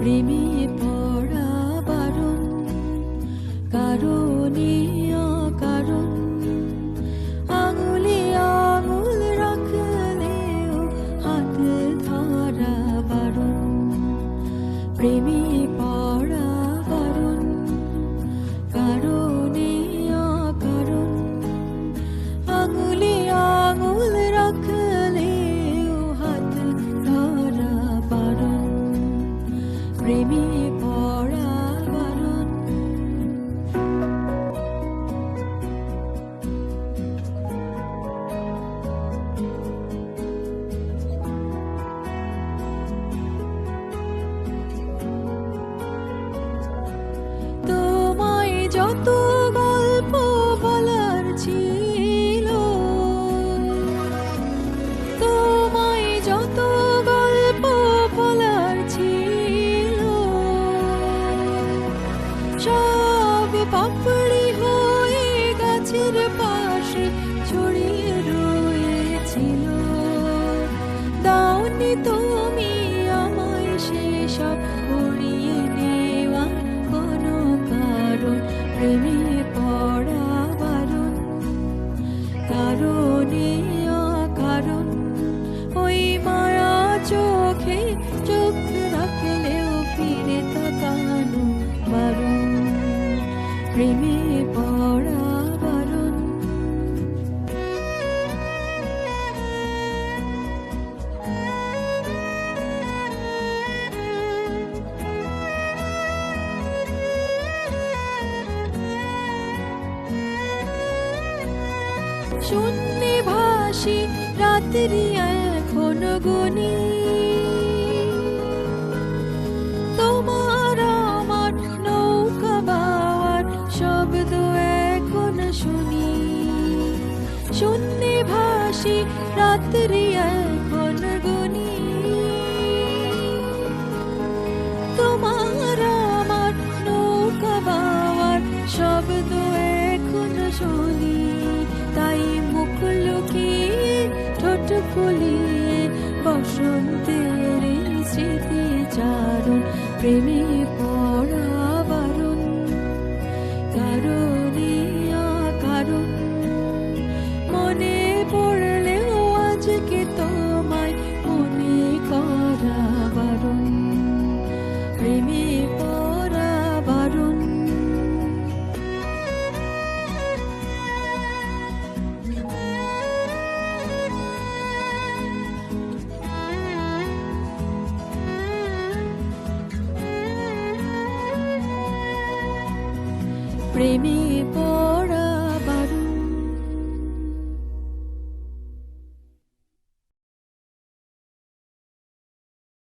প্রেমে প্রেমে পড়া তোমায় যত সব পাপড়ি হয়ে গাছের পাশে ছড়িয়ে রয়েছিল। দাওনি তুমি আমায় সেসব উড়িয়ে নেওয়া কোনো কারণ, প্রেমে পড়া বারণ। কারণে প্রেমে পড়া বারণ। শূন্যে ভাসি রাত্রি এখন গুনি। শূন্যে ভাসি রাত্রি এখন গুনি তোমার আমার নৌকা বাওয়ার শব্দ এখন শুনি, তাই মুখ লুকিয়ে ঠোঁট ফুলিয়ে বসন্তের স্মৃতি চারণ প্রেমে পড়া বারণ। কারণ প্রেমে পড়া